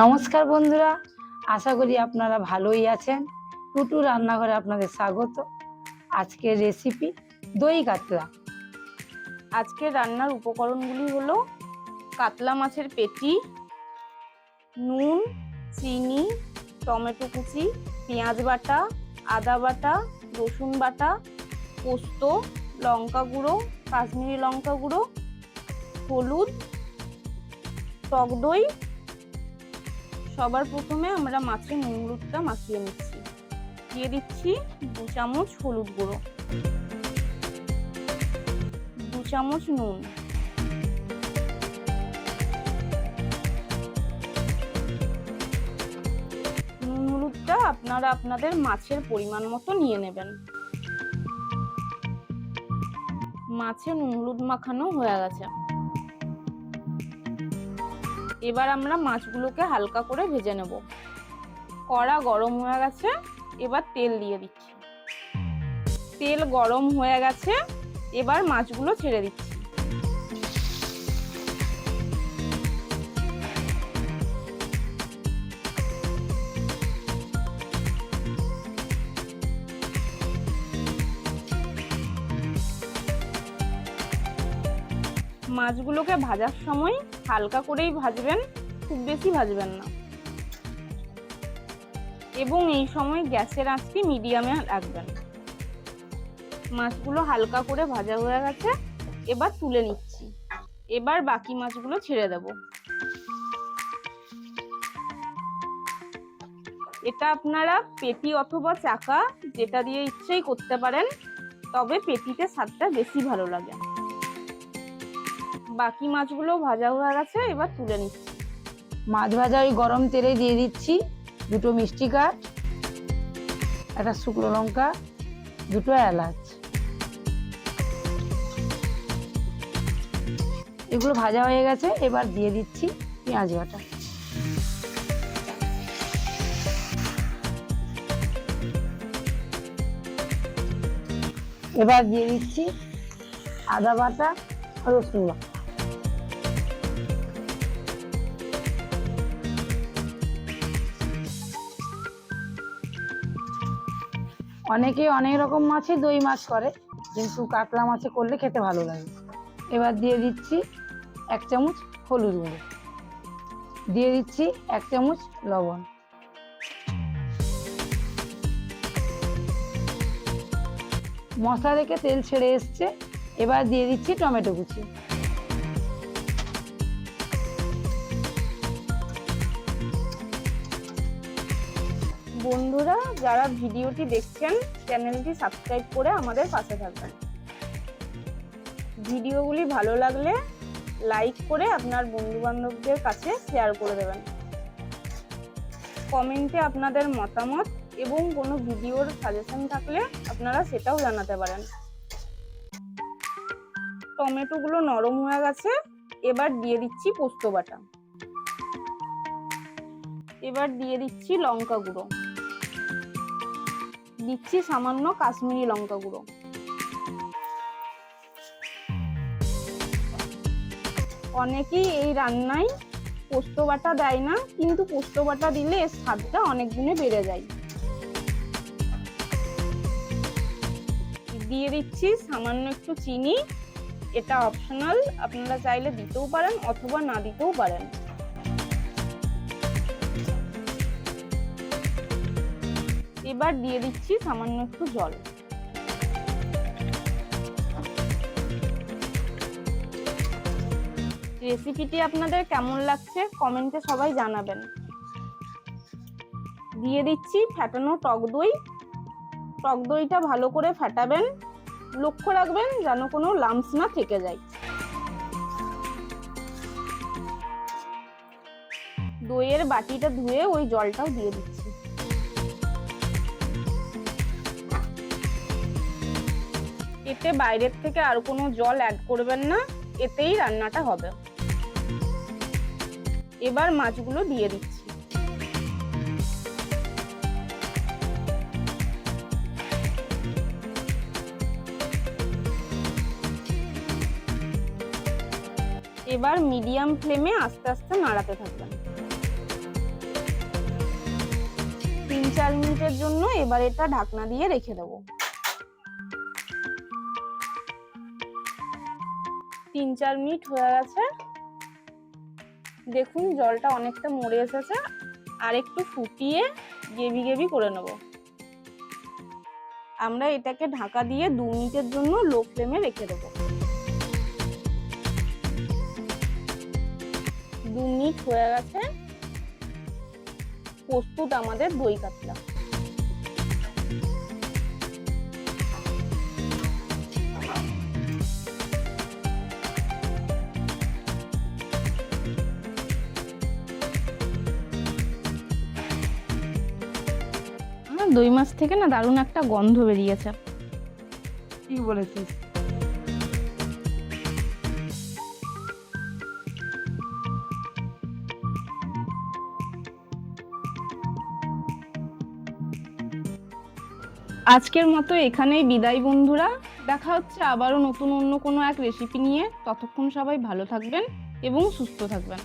নমস্কার বন্ধুরা, আশা করি আপনারা ভালোই আছেন। টুটু রান্নাঘরে আপনাদের স্বাগত। আজকের রেসিপি দই কাতলা। আজকে রান্নার উপকরণগুলি হলো কাতলা মাছের পেটি, নুন, চিনি, টমেটো কুচি, পেঁয়াজ বাটা, আদা বাটা, রসুন বাটা, পোস্ত, লঙ্কা গুঁড়ো, কাশ্মীরি লঙ্কা গুঁড়ো, হলুদ, টক দই সবার প্রথমে আমরা মাছের নুন মাখিয়ে নিচ্ছি। দিয়ে দিচ্ছি দু চামচ হলুদ গুঁড়ো। দু চামচ নুন। নুন হলুদটা আপনারা আপনাদের মাছের পরিমাণ মতো নিয়ে নেবেন। মাছে নুন হলুদ মাখানো হয়ে গেছে। এবার আমরা মাছগুলোকে হালকা করে ভেজে নেব। কড়া গরম হয়ে গেছে, এবার তেল দিয়ে দিচ্ছি। তেল গরম হয়ে গেছে, এবার মাছগুলো ছেড়ে দিচ্ছি। মাছগুলোকে ভাজার সময় হালকা করেই ভাজবেন, খুব বেশি ভাজবেন না। এবং এই সময় গ্যাসের আঁচটি মিডিয়ামে রাখবেন। মাছগুলো হালকা করে ভাজা হয়ে গেছে, এবার তুলে নিচ্ছি। এবার বাকি মাছগুলো ছেড়ে দেব। এটা আপনারা পেটি অথবা চাকা যেটা দিয়ে ইচ্ছেই করতে পারেন, তবে পেটিতে স্বাদটা বেশি ভালো লাগে। বাকি মাছগুলো ভাজা হয়ে গেছে, এবার তুলে নিচ্ছি। মাছ ভাজা ওই গরম তেলে দিয়ে দিচ্ছি, দুটো মিষ্টি কাঠ, একটা শুকনো লঙ্কা, দুটো এলাচ। এগুলো ভাজা হয়ে গেছে, এবার দিয়ে দিচ্ছি পেঁয়াজ বাটা। এবার দিয়ে দিচ্ছি আদা বাটা, রসুন বাটা। অনেকে অনেক রকম মাছে দই মাছ করে, কিন্তু কাতলা মাছে করলে খেতে ভালো লাগে। এবার দিয়ে দিচ্ছি এক চামচ হলুদ গুঁড়ো। দিয়ে দিচ্ছি এক চামচ লবণ। মশলা থেকে তেল ছেড়ে এসছে। এবার দিয়ে দিচ্ছি টমেটো কুচি। বন্ধুরা, যারা ভিডিওটি দেখছেন, চ্যানেলটি সাবস্ক্রাইব করে আমাদের পাশে থাকবেন। ভিডিওগুলি ভালো লাগলে লাইক করে আপনার বন্ধু বান্ধবদের কাছে শেয়ার করে দেবেন। কমেন্টে আপনাদের মতামত এবং কোনো ভিডিওর সাজেশন থাকলে আপনারা সেটাও জানাতে পারেন। টমেটোগুলো নরম হয়ে গেছে, এবার দিয়ে দিচ্ছি পোস্ত বাটা। এবার দিয়ে দিচ্ছি লঙ্কা গুঁড়ো। দিচ্ছি সামান্য কাশ্মীরি লঙ্কা গুঁড়ো। অনেকেই এই রান্নায় পোস্ত বাটা দেয় না, কিন্তু পোস্ত বাটা দিলে এর স্বাদটা অনেক গুণে বেড়ে যায়। দিয়ে দিচ্ছি সামান্য একটু চিনি, এটা অপশনাল আপনারা চাইলে দিতেও পারেন অথবা না দিতেও পারেন। এবার দিয়ে দিচ্ছি সামান্য একটু জল। রেসিপিটি আপনাদের কেমন লাগছে কমেন্টে সবাই জানাবেন। দিয়ে দিচ্ছি ফ্যাটানো টক দই। টক দইটা ভালো করে ফেটাবেন। লক্ষ্য রাখবেন যেন কোনো লামস না থেকে যায়। দইয়ের বাটিটা ধুয়ে ওই জলটাও দিয়ে দিচ্ছি। এতে বাইরের থেকে আর কোনো জল অ্যাড করবেন না, এতেই রান্নাটা হবে। এবার মাছগুলো দিয়ে দিচ্ছি। এবার মিডিয়াম ফ্লেমে আস্তে আস্তে নাড়াতে থাকবেন। তিন চার মিনিটের জন্য এবার এটা ঢাকনা দিয়ে রেখে দেবো। তিন চার মিনিট হয়ে গেছে। দেখুন, জলটা অনেকটা মরে এসেছে। আর একটু ফুটিয়ে গেবি গেবি করে নেব। আমরা এটাকে ঢাকা দিয়ে দু মিনিটের জন্য লো ফ্লেমে রেখে দেবো। দু মিনিট হয়ে গেছে। প্রস্তুত আমাদের দই কাতলা। দই মাছ থেকে না দারুণ একটা গন্ধ বেরিয়েছে। ঠিক বলেছিস? আজকের মতো এখানেই বিদায় বন্ধুরা। দেখা হচ্ছে আবারও নতুন অন্য কোনো এক রেসিপি নিয়ে। ততক্ষণ সবাই ভালো থাকবেন এবং সুস্থ থাকবেন।